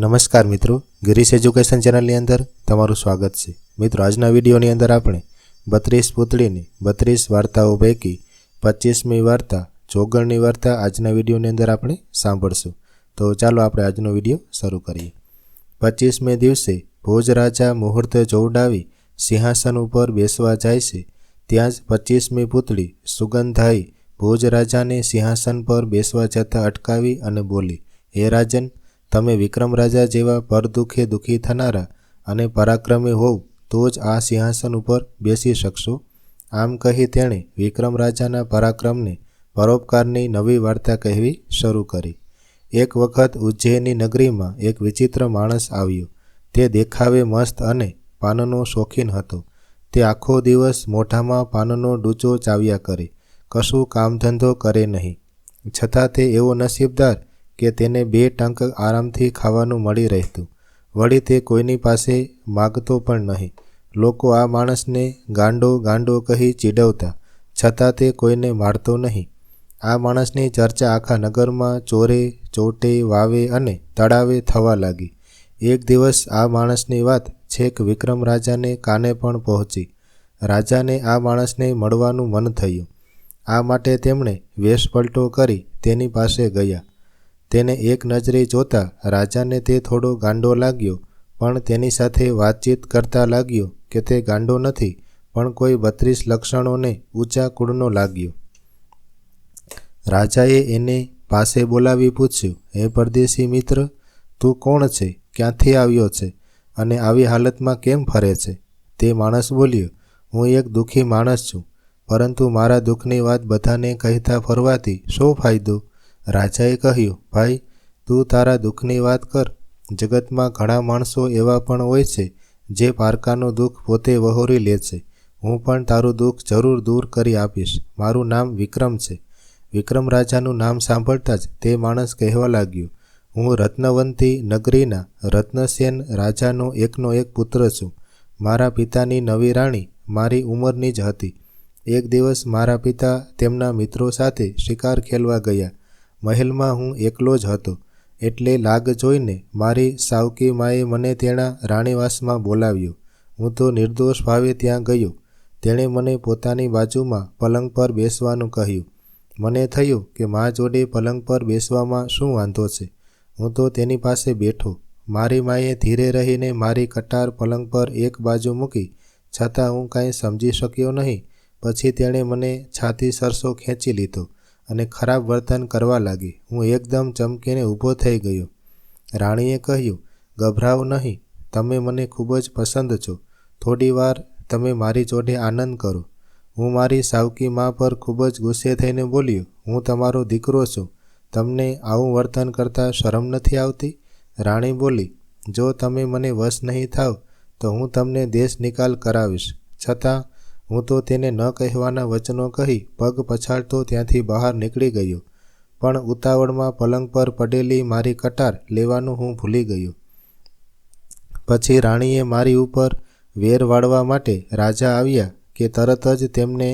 નમસ્કાર મિત્રો, ગિરીશ એજ્યુકેશન ચેનલની અંદર તમારું સ્વાગત છે. મિત્રો, આજના વિડીયોની અંદર આપણે બત્રીસ પૂતળીની બત્રીસ વાર્તાઓ પૈકી પચીસમી વાર્તા જોગણની વાર્તા આજના વિડીયોની અંદર આપણે સાંભળશું. તો ચાલો આપણે આજનો વીડિયો શરૂ કરીએ. પચીસમે દિવસે ભોજ રાજા મુહૂર્ત જોવડાવી સિંહાસન ઉપર બેસવા જાય છે. ત્યાં જ પચીસમી પૂતળી સુગંધાઈ ભોજ રાજાને સિંહાસન પર બેસવા જતાં અટકાવી અને બોલી, હે રાજન તમે વિક્રમ રાજા જેવા પરદુઃખે દુઃખી થનારા અને પરાક્રમી હોવ, તો જ આ સિંહાસન ઉપર બેસી શકશો. આમ કહી તેણે વિક્રમ રાજાના પરાક્રમને પરોપકારની નવી વાર્તા કહેવી શરૂ કરી. એક વખત ઉજ્જૈની નગરીમાં એક વિચિત્ર માણસ આવ્યો. તે દેખાવે મસ્ત અને પાનનો શોખીન હતો. તે આખો દિવસ મોઢામાં પાનનો ડૂચો ચાવ્યા કરે. કશું કામધંધો કરે નહીં. છતાં તે એવો નસીબદાર કે તેને બે ટંક આરામથી ખાવાનું મળી રહેતું. વળી તે કોઈની પાસે માગતો પણ નહીં. લોકો આ માણસને ગાંડો ગાંડો કહી ચીડવતા, છતાં તે કોઈને મારતો નહીં. આ માણસની ચર્ચા આખા નગરમાં ચોરે, ચોટે, વાવે અને તળાવે થવા લાગી. એક દિવસ આ માણસની વાત છેક વિક્રમ રાજાને કાને પણ પહોંચી. રાજાને આ માણસને મળવાનું મન થયું. આ માટે તેમણે વેશપલટો કરી તેની પાસે ગયા. તેને એક નજરે જોતા રાજાને તે થોડો ગાંડો લાગ્યો, પણ તેની સાથે વાતચીત કરતા લાગ્યો કે તે ગાંડો નથી, પણ કોઈ બત્રીસ લક્ષણોને ઊંચા કુળનો લાગ્યો. રાજાએ એને પાસે બોલાવી પૂછ્યું, હે પરદેશી મિત્ર, તું કોણ છે? ક્યાંથી આવ્યો છે? અને આવી હાલતમાં કેમ ફરે છે? તે માણસ બોલ્યો, હું એક દુઃખી માણસ છું, પરંતુ મારા દુઃખની વાત બધાને કહેતા ફરવાથી શો ફાયદો? રાજાએ કહ્યું, ભાઈ, તું તારા દુઃખની વાત કર. જગતમાં ઘણા માણસો એવા પણ હોય છે જે પારકાનું દુઃખ પોતે વહોરી લે છે. હું પણ તારું દુઃખ જરૂર દૂર કરી આપીશ. મારું નામ વિક્રમ છે. વિક્રમ રાજાનું નામ સાંભળતા જ તે માણસ કહેવા લાગ્યો, હું રત્નવંતી નગરીના રત્નસેન રાજાનો એકનો એક પુત્ર છું. મારા પિતાની નવી રાણી મારી ઉંમરની જ હતી. એક દિવસ મારા પિતા તેમના મિત્રો સાથે શિકાર ખેલવા ગયા. મહેલમાં હું એકલો જ હતો. એટલે લાગ જોઈને મારી સાવકી માએ મને તેના રાણીવાસમાં બોલાવ્યો. હું તો નિર્દોષ ભાવે ત્યાં ગયો. તેણે મને પોતાની બાજુમાં પલંગ પર બેસવાનું કહ્યું. મને થયું કે મા જોડે પલંગ પર બેસવામાં શું વાંધો છે? હું તો તેની પાસે બેઠો. મારી માએ ધીરે રહીને મારી કટાર પલંગ પર એક બાજુ મૂકી, છતાં હું કાંઈ સમજી શક્યો નહીં. પછી તેણે મને છાતી સરસો ખેંચી લીધો. અને ખરાબ વર્તન કરવા લાગી. હું એકદમ ચમકીને ઊભો થઈ ગયો. રાણીએ કહ્યું, ગભરાવ નહીં. તમે મને ખૂબ જ પસંદ છો. થોડી વાર તમે મારી જોડે આનંદ કરો. હું મારી સાવકી મા પર ખૂબ જ ગુસ્સે થઈને બોલ્યો, હું તમારો દીકરો છું. તમને આવું વર્તન કરતાં શરમ નથી આવતી? રાણી બોલી, જો તમે મને વશ નહીં થાવ, તો હું તમને દેશ નિકાલ કરાવીશ. છતાં હું તો તેને ન કહેવાના વચનો કહી પગ પછાડતો ત્યાંથી બહાર નીકળી ગયો. પણ ઉતાવળમાં પલંગ પર પડેલી મારી કટાર લેવાનું હું ભૂલી ગયો. પછી રાણીએ મારી ઉપર વેર વાળવા માટે રાજા આવ્યા કે તરત જ તેમને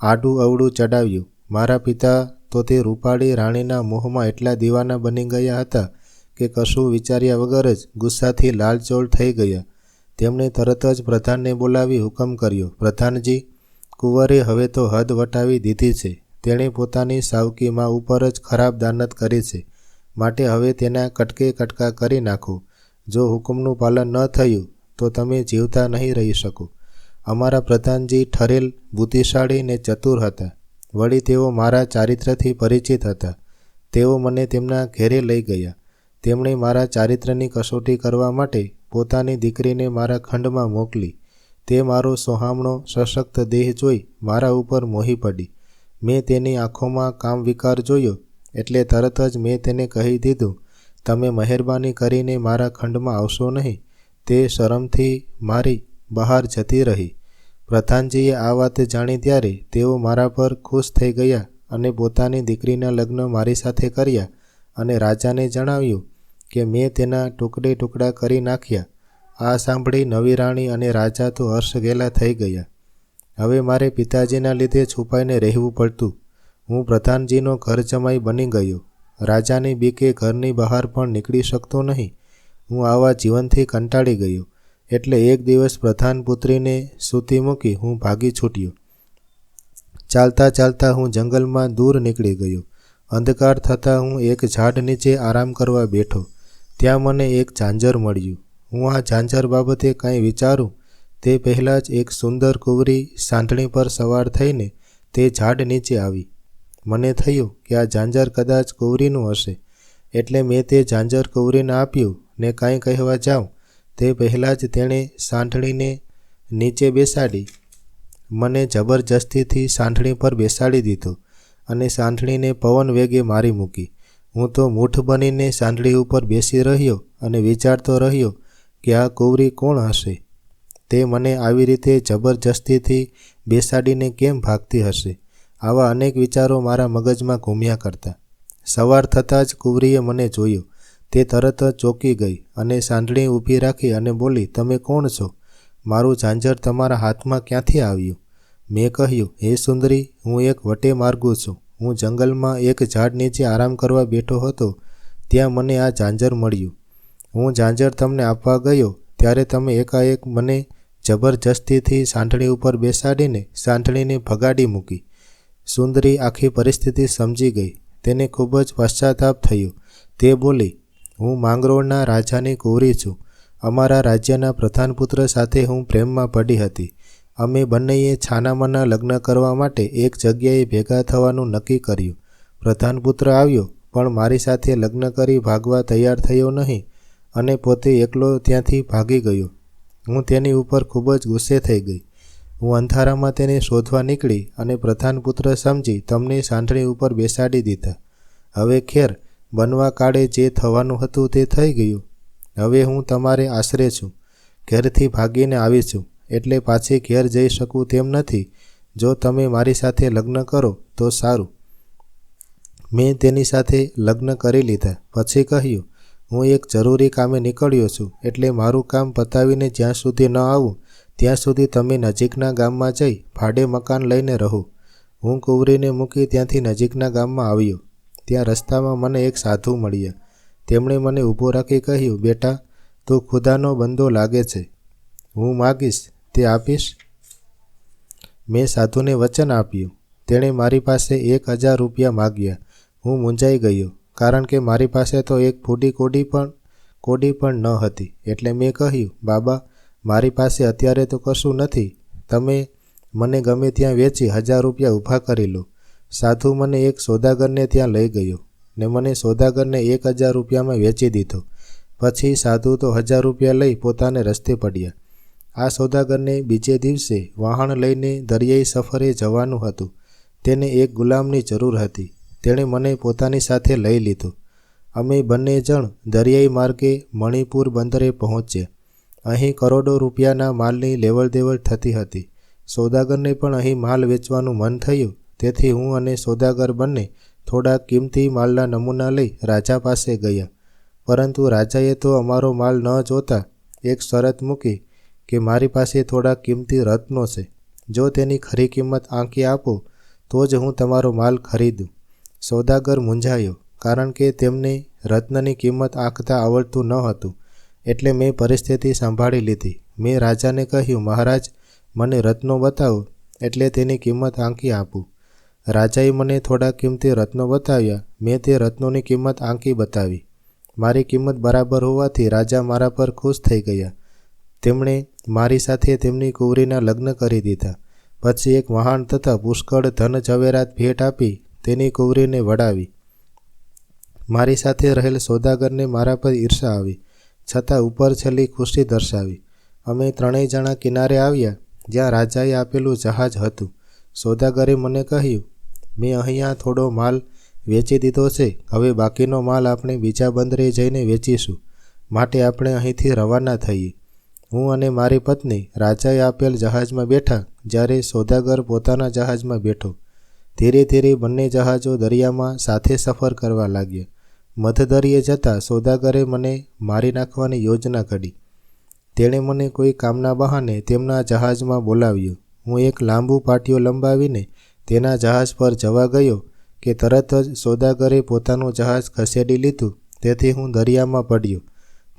આડું અવડું ચડાવ્યું. મારા પિતા તો તે રૂપાળી રાણીના મોહમાં એટલા દીવાના બની ગયા હતા કે કશું વિચાર્યા વગર જ ગુસ્સાથી લાલચોળ થઈ ગયા. તેમણે તરત જ પ્રધાનને બોલાવી હુકમ કર્યો, પ્રધાનજી, કુંવરે હવે તો હદ વટાવી દીધી છે. તેણે પોતાની સાવકીમાં ઉપર જ ખરાબ દાનત કરી છે. માટે હવે તેના કટકે કટકા કરી નાખો. જો હુકમનું પાલન ન થયું, તો તમે જીવતા નહીં રહી શકો. અમારા પ્રધાનજી ઠરેલ બુદ્ધિશાળી ને ચતુર હતા. વળી તેઓ મારા ચારિત્રથી પરિચિત હતા. તેઓ મને તેમના ઘેરે લઈ ગયા. તેમણે મારા ચારિત્રની કસોટી કરવા માટે પોતાની દીકરીને મારા ખંડમાં મોકલી. તે મારો સોહામણો સશક્ત દેહ જોઈ મારા ઉપર મોહી પડી. મેં તેની આંખોમાં કામ વિકાર જોયો, એટલે તરત જ મેં તેને કહી દીધું, તમે મહેરબાની કરીને મારા ખંડમાં આવશો નહીં. તે શરમથી મારી બહાર જતી રહી. પ્રધાનજીએ આ વાત જાણી ત્યારે તેઓ મારા પર ખુશ થઈ ગયા અને પોતાની દીકરીના લગ્ન મારી સાથે કર્યા અને રાજાને જણાવ્યું કે મેં તેના ટુકડે ટુકડા કરી નાખ્યા. આ સાંભળી નવી રાણી અને રાજા તો હર્ષગેલા થઈ ગયા. હવે મારે પિતાજીના લીધે છુપાઈને રહેવું પડતું. હું પ્રધાનજીનો ઘર જમાઈ બની ગયો. રાજાની બીકે ઘરની બહાર પણ નીકળી શકતો નહીં. હું આવા જીવનથી કંટાળી ગયો. એટલે એક દિવસ પ્રધાન પુત્રીને સૂતી મૂકી હું ભાગી છૂટ્યો. ચાલતા ચાલતા હું જંગલમાં દૂર નીકળી ગયો. અંધકાર થતાં હું એક ઝાડ નીચે આરામ કરવા બેઠો. ત્યાં મને એક ઝાંઝર મળ્યું. હું આ ઝાંઝર બાબતે કંઈ વિચારું? તે પહેલાં જ એક સુંદર કુંવરી સાંઠણી પર સવાર થઈને તે ઝાડ નીચે આવી. મને થયું કે આ ઝાંઝર કદાચ કુંવરીનું હશે. એટલે મેં તે ઝાંઝર કુંવરીને આપ્યું ને કાંઈ કહેવા જાઉં. તે પહેલાં જ તેણે સાંઠણીને નીચે બેસાડી. મને જબરજસ્તીથી સાંઠણી પર બેસાડી દીધો અને સાંઠણીને પવન વેગે મારી મૂકી. હું તો મૂઠ બનીને સાંઠળી ઉપર બેસી રહ્યો અને વિચારતો રહ્યો કે આ કુંવરી કોણ હશે? તે મને આવી રીતે જબરજસ્તીથી બેસાડીને કેમ ભાગતી હશે? આવા અનેક વિચારો મારા મગજમાં ઘૂમ્યા કરતા. સવાર થતાં જ કુંવરીએ મને જોયો. તે તરત જ ચોંકી ગઈ અને સાંઢળી ઊભી રાખી અને બોલી, તમે કોણ છો? મારું ઝાંઝર તમારા હાથમાં ક્યાંથી આવ્યું? મેં કહ્યું, હે સુંદરી, હું એક વટે માર્ગું છું. હું જંગલમાં એક ઝાડ નીચે આરામ કરવા બેઠો હતો, ત્યાં મને આ ઝાંઝર મળ્યું. હું ઝાંઝર તમને આપવા ગયો, ત્યારે તમે એકાએક મને જબરજસ્તીથી સાંઠળી ઉપર બેસાડીને સાંઠળીને ભગાડી મૂકી. સુંદરી આખી પરિસ્થિતિ સમજી ગઈ. તેને ખૂબ જ પશ્ચાતાપ થયો. તે બોલી, હું માંગરોળના રાજાની કુંવરી છું. અમારા રાજ્યના પ્રધાનપુત્ર સાથે હું પ્રેમમાં પડી હતી. અમે બંનેએ છાનામાના લગ્ન કરવા માટે એક જગ્યાએ ભેગા થવાનું નક્કી કર્યું. પ્રધાનપુત્ર આવ્યો, પણ મારી સાથે લગ્ન કરી ભાગવા તૈયાર થયો નહીં અને પોતે એકલો ત્યાંથી ભાગી ગયો. હું તેની ઉપર ખૂબ જ ગુસ્સે થઈ ગઈ. હું અંધારામાં તેને શોધવા નીકળી અને પ્રધાનપુત્ર સમજી તમને સાંઠણી ઉપર બેસાડી દીધા. હવે ખેર, બનવા કાળે જે થવાનું હતું તે થઈ ગયું. હવે હું તમારે આશરે છું. ઘેરથી ભાગીને આવી છું એટલે પાછી ઘેર જઈ શકું તેમ નથી. જો તમે મારી સાથે લગ્ન કરો, તો સારું. મેં તેની સાથે લગ્ન કરી લીધા. પછી કહ્યું, હું એક જરૂરી કામે નીકળ્યો છું, એટલે મારું કામ પતાવીને જ્યાં સુધી ન આવું, ત્યાં સુધી તમે નજીકના ગામમાં જઈ ભાડે મકાન લઈને રહો. હું કુંવરીને મૂકી ત્યાંથી નજીકના ગામમાં આવ્યો. ત્યાં રસ્તામાં મને એક સાધુ મળ્યા. તેમણે મને ઊભો રાખી કહ્યું, બેટા, તું ખુદાનો બંદો લાગે છે. હું માગીશ તે આપીશ? મેં સાધુને વચન આપ્યું. તેણે મારી પાસે એક હજાર રૂપિયા માગ્યા. હું મૂંઝાઈ ગયો, કારણ કે મારી પાસે તો એક ફૂડી કોડી પણ કોડી પણ ન હતી. એટલે મેં કહ્યું, બાબા, મારી પાસે અત્યારે તો કશું નથી. તમે મને ગમે ત્યાં વેચી હજાર રૂપિયા ઊભા કરી લો. સાધુ મને એક સોદાગરને ત્યાં લઈ ગયો ને મને સોદાગરને એક હજાર રૂપિયામાં વેચી દીધો. પછી સાધુ તો હજાર રૂપિયા લઈ પોતાને રસ્તે પડ્યા. આ સોદાગરને બીજે દિવસે વાહન લઈને દરિયાઈ સફરે જવાનું હતું. તેને એક ગુલામની જરૂર હતી. તેણે મને પોતાની સાથે લઈ લીધો. અમે બંને જણ દરિયાઈ માર્ગે મણિપુર બંદરે પહોંચ્યા. અહીં કરોડો રૂપિયાના માલની લેવડ દેવડ થતી હતી. સોદાગરને પણ અહીં માલ વેચવાનું મન થયું. તેથી હું અને સોદાગર બંને થોડા કિંમતી માલના નમૂના લઈ રાજા પાસે ગયા. પરંતુ રાજાએ તો અમારો માલ ન જોતા એક શરત મૂકી કે મારી પાસે થોડા કિંમતી રત્નો છે. જો તેની ખરી કિંમત આંકી આપો, તો જ હું તમારો માલ ખરીદું. સોદાગર મૂંઝાયો, કારણ કે તેમને રત્નની કિંમત આંકતા આવડતું ન હતું. એટલે મેં પરિસ્થિતિ સંભાળી લીધી. મેં રાજાને કહ્યું, મહારાજ, મને રત્નો બતાવો, એટલે તેની કિંમત આંકી આપું. રાજાએ મને થોડા કિંમતી રત્નો બતાવ્યા. મેં તે રત્નોની કિંમત આંકી બતાવી. મારી કિંમત બરાબર હોવાથી રાજા મારા પર ખુશ થઈ ગયા. તેમણે મારી સાથે તેમની કુંવરીના લગ્ન કરી દીધા. પછી એક વહાણ તથા પુષ્કળ ધન ઝવેરાત ભેટ આપી તેની કુંવરીને વડાવી. મારી સાથે રહેલ સોદાગરને મારા પર ઈર્ષા આવી, છતાં ઉપર છેલ્લી ખુશી દર્શાવી. અમે ત્રણેય જણા કિનારે આવ્યા, જ્યાં રાજાએ આપેલું જહાજ હતું. સોદાગરે મને કહ્યું, મેં અહીંયા થોડો માલ વેચી દીધો છે, હવે બાકીનો માલ આપણે બીજા બંદરે જઈને વેચીશું. માટે આપણે અહીંથી રવાના થઈએ. હું અને મારી પત્ની રાજાએ આપેલ જહાજમાં બેઠા જ્યારે સોદાગર પોતાના જહાજમાં બેઠો. ધીરે ધીરે બંને જહાજો દરિયામાં સાથે સફર કરવા લાગ્યા. મધદરિયે જતાં સોદાગરે મને મારી નાખવાની યોજના ઘડી તેણે મને કોઈ કામના બહાને તેમના જહાજમાં બોલાવ્યો. હું એક લાંબુ પાટિયો લંબાવીને તેના જહાજ પર જવા ગયો કે તરત જ સોદાગરે પોતાનું જહાજ ખસેડી લીધું. તેથી હું દરિયામાં પડ્યો.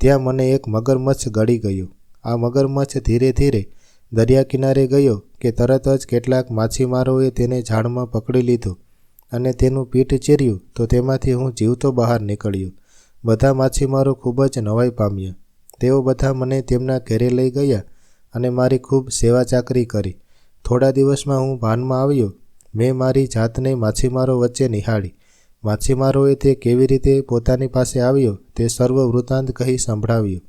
ત્યાં મને એક મગરમચ્છ ગળી ગયો. આ મગરમચ્છ ધીરે ધીરે દરિયા કિનારે ગયો કે તરત જ કેટલાક માછીમારોએ તેને ઝાડમાં પકડી લીધો અને તેનું પીઠ ચીર્યું તો તેમાંથી હું જીવતો બહાર નીકળ્યો. બધા માછીમારો ખૂબ જ નવાઈ પામ્યા. તેઓ બધા મને તેમના ઘેરે લઈ ગયા અને મારી ખૂબ સેવા ચાકરી કરી. થોડા દિવસમાં હું ભાનમાં આવ્યો. મેં મારી જાતને માછીમારો વચ્ચે નિહાળી. માછીમારોએ તે કેવી રીતે પોતાની પાસે આવ્યો તે સર્વ વૃત્તાંત કહી સંભળાવ્યું.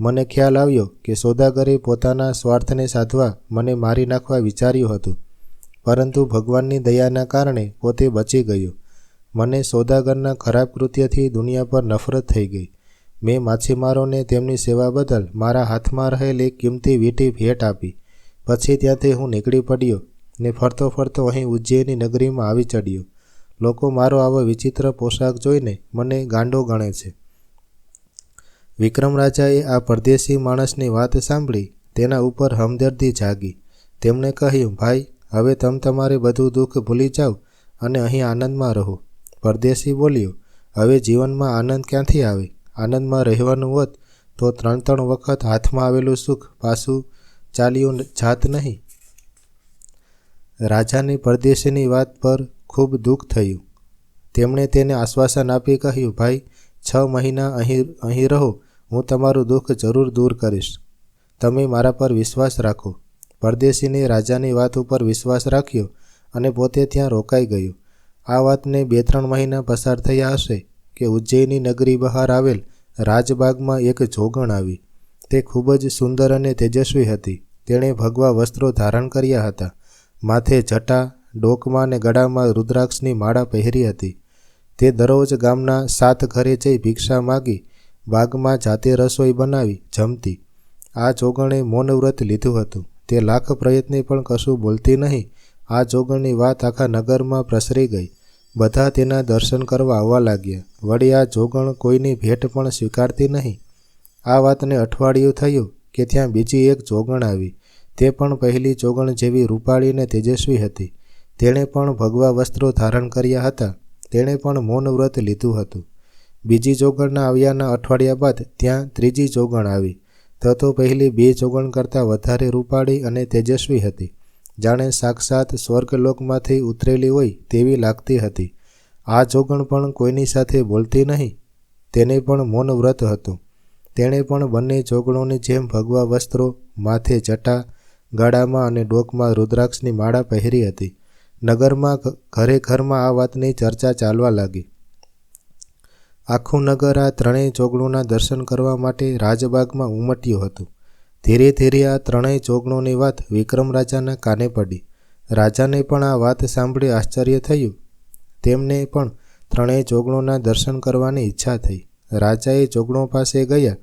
મને ખ્યાલ આવ્યો કે સોદાગરે પોતાના સ્વાર્થને સાધવા મને મારી નાખવા વિચાર્યું હતું. પરંતુ ભગવાનની દયાના કારણે પોતે બચી ગયો. મને સોદાગરના ખરાબ કૃત્યથી દુનિયા પર નફરત થઈ ગઈ. મેં માછીમારોને તેમની સેવા બદલ મારા હાથમાં રહેલી કિંમતી વીંટી ભેટ આપી. પછી ત્યાંથી હું નીકળી પડ્યો ને ફરતો ફરતો અહીં ઉજ્જૈની નગરીમાં આવી ચડ્યો. લોકો મારો આવો વિચિત્ર પોશાક જોઈને મને ગાંડો ગણે છે. વિક્રમ રાજાએ આ પરદેશી માણસની વાત સાંભળી તેના ઉપર હમદર્દી જાગી. તેમણે કહ્યું, ભાઈ, હવે તમ તમારે બધું દુઃખ ભૂલી જાઓ અને અહીં આનંદમાં રહો. પરદેશી બોલ્યો, હવે જીવનમાં આનંદ ક્યાંથી આવે? આનંદમાં રહેવાનું હોત તો ત્રણ ત્રણ વખત હાથમાં આવેલું સુખ પાછું ચાલ્યું જાત નહીં. રાજાની પરદેશીની વાત પર ખૂબ દુઃખ થયું. તેમણે તેને આશ્વાસન આપી કહ્યું, ભાઈ, છ મહિના અહીં અહીં રહો. હું તમારું દુઃખ જરૂર દૂર કરીશ. તમે મારા પર વિશ્વાસ રાખો. પરદેશીને રાજાની વાત ઉપર વિશ્વાસ રાખ્યો અને પોતે ત્યાં રોકાઈ ગયો. આ વાતને બે ત્રણ મહિના પસાર થયા હશે કે ઉજ્જૈની નગરી બહાર આવેલ રાજબાગમાં એક જોગણ આવી. તે ખૂબ જ સુંદર અને તેજસ્વી હતી. તેણે ભગવા વસ્ત્રો ધારણ કર્યા હતા. માથે જટા, ડોકમાં અને ગળામાં રુદ્રાક્ષની માળા પહેરી હતી. તે દરરોજ ગામના સાત ઘરે જઈ ભિક્ષા માગી બાગમાં જાતે રસોઈ બનાવી જમતી. આ જોગણે મૌન વ્રત લીધું હતું. તે લાખ પ્રયત્ને પણ કશું બોલતી નહીં. આ જોગણની વાત આખા નગરમાં પ્રસરી ગઈ. બધા તેના દર્શન કરવા આવવા લાગ્યા. વળી આ જોગણ કોઈની ભેટ પણ સ્વીકારતી નહીં. આ વાતને અઠવાડિયું થયું કે ત્યાં બીજી એક જોગણ આવી. તે પણ પહેલી જોગણ જેવી રૂપાળી અને તેજસ્વી હતી. તેણે પણ ભગવા વસ્ત્રો ધારણ કર્યા હતા. તેણે પણ મૌન વ્રત લીધું હતું. બીજી જોગણના આવ્યાના અઠવાડિયા બાદ ત્યાં ત્રીજી જોગણ આવી. તો તો પહેલી બે જોગણ કરતાં વધારે રૂપાળી અને તેજસ્વી હતી. જાણે સાક્ષાત સ્વર્ગલોકમાંથી ઉતરેલી હોય તેવી લાગતી હતી. આ જોગણ પણ કોઈની સાથે બોલતી નહીં, તેને પણ મૌન વ્રત હતું. તેણે પણ બંને જોગણોની જેમ ભગવા વસ્ત્રો, માથે જટા ગાડામાં અને ડોકમાં રુદ્રાક્ષની માળા પહેરી હતી. નગરમાં ઘરે ઘરમાં આ વાતની ચર્ચા ચાલવા લાગી. આખું નગર આ ત્રણેય ચોગણોના દર્શન કરવા માટે રાજબાગમાં ઉમટ્યું હતું. ધીરે ધીરે આ ત્રણેય ચોગણોની વાત વિક્રમ રાજાના કાને પડી. રાજાને પણ આ વાત સાંભળી આશ્ચર્ય થયું. તેમને પણ ત્રણેય ચોગણોના દર્શન કરવાની ઈચ્છા થઈ. રાજાએ ચોગણો પાસે ગયા.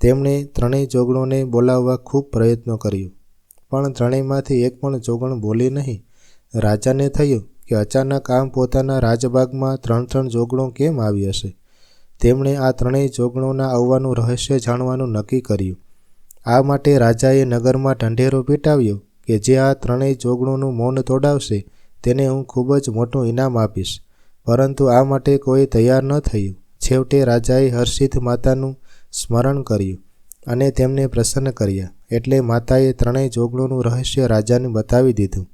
તેમણે ત્રણેય ચોગણોને બોલાવવા ખૂબ પ્રયત્નો કર્યો. પણ ત્રણેયમાંથી એક પણ ચોગણ બોલી નહીં. રાજાને થયું કે અચાનક આમ પોતાના રાજબાગમાં ત્રણ ત્રણ જોગણો કેમ આવી હશે? તેમણે આ ત્રણેય જોગણોના આવવાનું રહસ્ય જાણવાનું નક્કી કર્યું. આ માટે રાજાએ નગરમાં ઢંઢેરો પીટાવ્યો કે જે આ ત્રણેય જોગણોનું મૌન તોડાવશે તેને હું ખૂબ જ મોટું ઇનામ આપીશ. પરંતુ આ માટે કોઈ તૈયાર ન થયું. છેવટે રાજાએ હર્ષિત માતાનું સ્મરણ કર્યું અને તેમને પ્રસન્ન કર્યા. એટલે માતાએ ત્રણેય જોગણોનું રહસ્ય રાજાને બતાવી દીધું.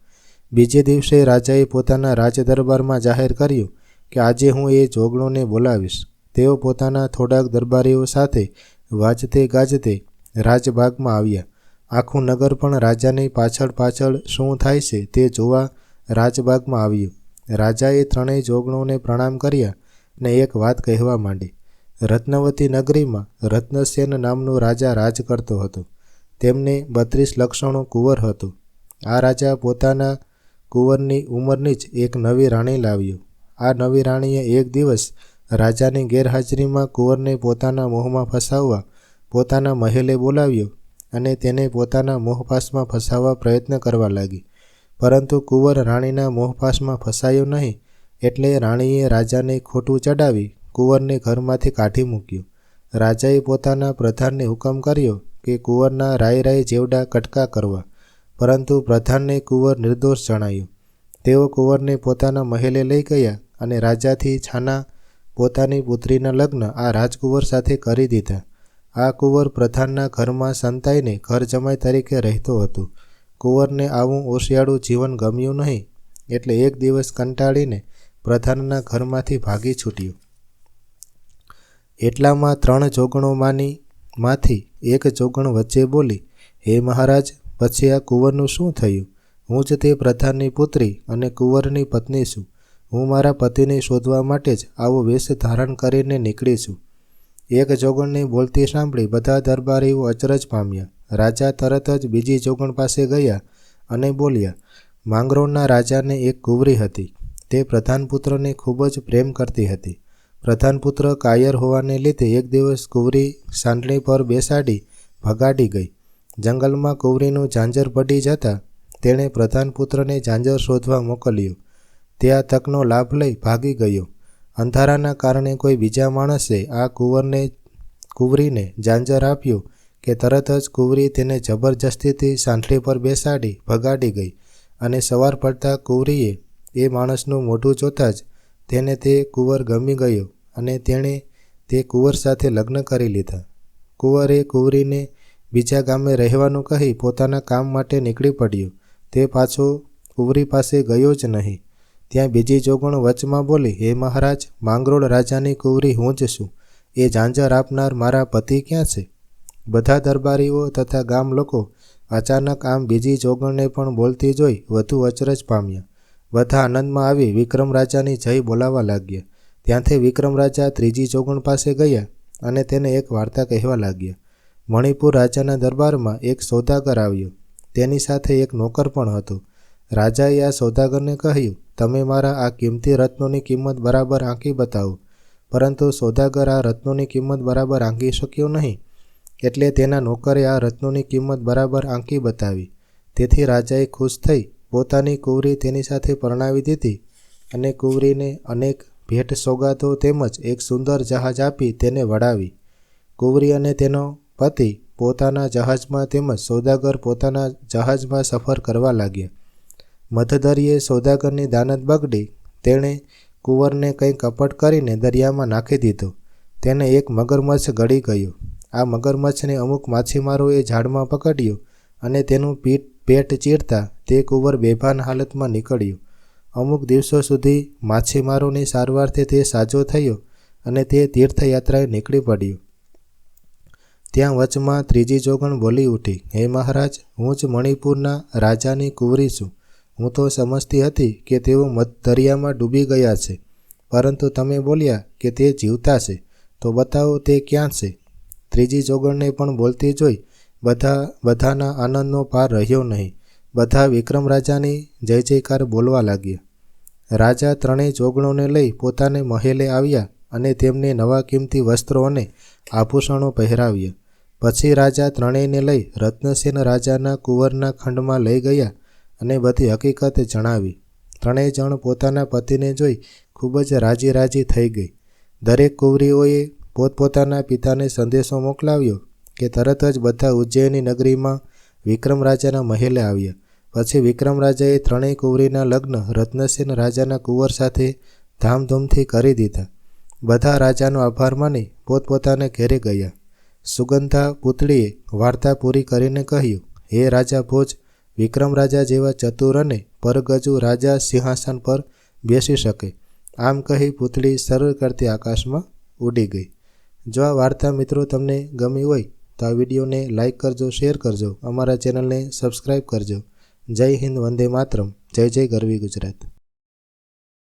બીજે દિવસે રાજાએ પોતાના રાજદરબારમાં જાહેર કર્યું કે આજે હું એ જોગણોને બોલાવીશ. તેઓ પોતાના થોડાક દરબારીઓ સાથે વાજતે ગાજતે રાજબાગમાં આવ્યા. આખું નગર પણ રાજાની પાછળ પાછળ શું થાય છે તે જોવા રાજબાગમાં આવ્યું. રાજાએ ત્રણેય જોગણોને પ્રણામ કર્યા ને એક વાત કહેવા માંડી. રત્નવતી નગરીમાં રત્નસેન નામનો રાજા રાજ કરતો હતો. તેમને બત્રીસ લક્ષણો કુંવર હતું. આ રાજા પોતાના કુંવરની ઉંમરની જ એક નવી રાણી લાવ્યો. આ નવી રાણીએ એક દિવસ રાજાની ગેરહાજરીમાં કુંવરને પોતાના મોહમાં ફસાવવા પોતાના મહેલે બોલાવ્યો અને તેને પોતાના મોહપાસમાં ફસાવવા પ્રયત્ન કરવા લાગી. પરંતુ કુંવર રાણીના મોહપાસમાં ફસાયો નહીં એટલે રાણીએ રાજાને ખોટું ચડાવી કુંવરને ઘરમાંથી કાઢી મૂક્યું. રાજાએ પોતાના પ્રધાનને હુકમ કર્યો કે કુંવરના રાય રાય જેવડા કટકા કરવા. પરંતુ પ્રધાનને કુંવર નિર્દોષ જણાયો. તેઓ કુંવરને પોતાના મહેલે લઈ ગયા અને રાજાથી છાના પોતાની પુત્રીના લગ્ન આ રાજકુંવર સાથે કરી દીધા. આ કુંવર પ્રધાનના ઘરમાં સંતાઈને ઘર જમાઈ તરીકે રહેતો હતો. કુંવરને આવું ઓશિયાળું જીવન ગમ્યું નહીં, એટલે એક દિવસ કંટાળીને પ્રધાનના ઘરમાંથી ભાગી છૂટ્યો. એટલામાં ત્રણ જોગણોમાંની માંથી એક જોગણ વચ્ચે બોલી, હે મહારાજ, પછી આ કુંવરનું શું થયું? હું જ તે પ્રધાનની પુત્રી અને કુંવરની પત્ની છું. હું મારા પતિને શોધવા માટે જ આવો વેશ ધારણ કરીને નીકળી છું એક જોગણની બોલતી સાંભળી બધા દરબારીઓ અચરજ પામ્યા. રાજા તરત જ બીજી જોગણ પાસે ગયા અને બોલ્યા, માંગરોળના રાજાને એક કુંવરી હતી. તે પ્રધાનપુત્રને ખૂબ જ પ્રેમ કરતી હતી. પ્રધાનપુત્ર કાયર હોવાને લીધે એક દિવસ કુંવરી સાંડણી પર બેસાડી ભગાડી ગઈ. જંગલમાં કુંવરીનું ઝાંઝર પડી જતાં તેણે પ્રધાનપુત્રને ઝાંઝર શોધવા મોકલ્યો. તે આ તકનો લાભ લઈ ભાગી ગયો. અંધારાના કારણે કોઈ બીજા માણસે આ કુંવરને, કુંવરીને ઝાંઝર આપ્યું કે તરત જ કુંવરી તેને જબરજસ્તીથી સાંઠળી પર બેસાડી ભગાડી ગઈ અને સવાર પડતા કુંવરીએ એ માણસનું મોઢું જોતાં જ તેને તે કુંવર ગમી ગયો અને તેણે તે કુંવર સાથે લગ્ન કરી લીધા. કુંવરે કુંવરીને બીજા ગામે રહેવાનું કહી પોતાના કામ માટે નીકળી પડ્યો. તે પાછો કુંવરી પાસે ગયો જ નહીં. ત્યાં બીજી જોગણ વચમાં બોલી, હે મહારાજ, માંગરોળ રાજાની કુંવરી હું જ છું. એ ઝાંઝર આપનાર મારા પતિ ક્યાં છે? બધા દરબારીઓ તથા ગામ લોકો અચાનક આમ બીજી જોગણને પણ બોલતી જોઈ વધુ અચરજ પામ્યા. બધા આનંદમાં આવી વિક્રમ રાજાની જય બોલાવા લાગ્યા. ત્યાંથી વિક્રમ રાજા ત્રીજી જોગણ પાસે ગયા અને તેને એક વાર્તા કહેવા લાગ્યા. મણિપુર રાજાના દરબારમાં એક સોદાગર આવ્યો. તેની સાથે એક નોકર પણ હતો. રાજાએ આ સોદાગરને કહ્યું, તમે મારા આ કિંમતી રત્નોની કિંમત બરાબર આંકી બતાવો. પરંતુ સોદાગર આ રત્નોની કિંમત બરાબર આંકી શક્યો નહીં. એટલે તેના નોકરે આ રત્નોની કિંમત બરાબર આંકી બતાવી. તેથી રાજાએ ખુશ થઈ પોતાની કુંવરી તેની સાથે પરણાવી દીધી અને કુંવરીને અનેક ભેટ સોગાદો તેમજ એક સુંદર જહાજ આપી તેને વડાવી કુંવરી અને તેનો પતિ પોતાના જહાજમાં તેમજ સોદાગર પોતાના જહાજમાં સફર કરવા લાગ્યા. મધદરિયે સોદાગરની દાનત બગડી, તેણે કુંવરને કંઈ કપટ કરીને દરિયામાં નાખી દીધો. તેને એક મગરમચ્છ ગળી ગયો. આ મગરમચ્છને અમુક માછીમારોએ ઝાડમાં પકડ્યો અને તેનું પીઠ, પેટ ચીરતા તે કુંવર બેભાન હાલતમાં નીકળ્યો. અમુક દિવસો સુધી માછીમારોની સારવારથી તે સાજો થયો અને તે તીર્થયાત્રાએ નીકળી પડ્યો. ત્યાં વચમાં ત્રીજી જોગણ બોલી ઉઠી, હે મહારાજ, હું જ મણિપુરના રાજાની કુંવરી છું. હું તો સમજતી હતી કે તેઓ મધ દરિયામાં ડૂબી ગયા છે. પરંતુ તમે બોલ્યા કે તે જીવતા છે. તો બતાવો તે ક્યાં છે? ત્રીજી જોગણને પણ બોલતી જોઈ બધા, બધાના આનંદનો પાર રહ્યો નહીં. બધા વિક્રમ રાજાની જય જયકાર બોલવા લાગ્યા. રાજા ત્રણેય જોગણોને લઈ પોતાને મહેલે આવ્યા અને તેમને નવા કિંમતી વસ્ત્રો અને આભૂષણો પહેરાવ્યા. પછી રાજા ત્રણેયને લઈ રત્નસેન રાજાના કુંવરના ખંડમાં લઈ ગયા અને બધી હકીકત જણાવી. ત્રણેય જણ પોતાના પતિને જોઈ ખૂબ જ રાજી રાજી થઈ ગઈ. દરેક કુંવરીઓએ પોતપોતાના પિતાને સંદેશો મોકલાવ્યો કે તરત જ બધા ઉજ્જૈની નગરીમાં વિક્રમ રાજાના મહેલે આવ્યા. પછી વિક્રમ રાજાએ ત્રણેય કુંવરીના લગ્ન રત્નસેન રાજાના કુંવર સાથે ધામધૂમથી કરી દીધા. બધા રાજાનો આભાર માની પોતપોતાને ઘેરે ગયા. સુગંધા પુતળીએ વાર્તા પૂરી કરીને કહ્યું, હે રાજા ભોજ વિક્રમ રાજા જેવા ચતુર અને પરગજુ રાજા સિંહાસન પર બેસી શકે. આમ કહી પૂતળી સરળ કરતી આકાશમાં ઉડી ગઈ. જો આ વાર્તા મિત્રો તમને ગમી હોય, તો આ વિડીયોને લાઇક કરજો, શેર કરજો, અમારા ચેનલને સબસ્ક્રાઈબ કરજો. જય હિન્દ, વંદે માતરમ. જય જય ગરવી ગુજરાત.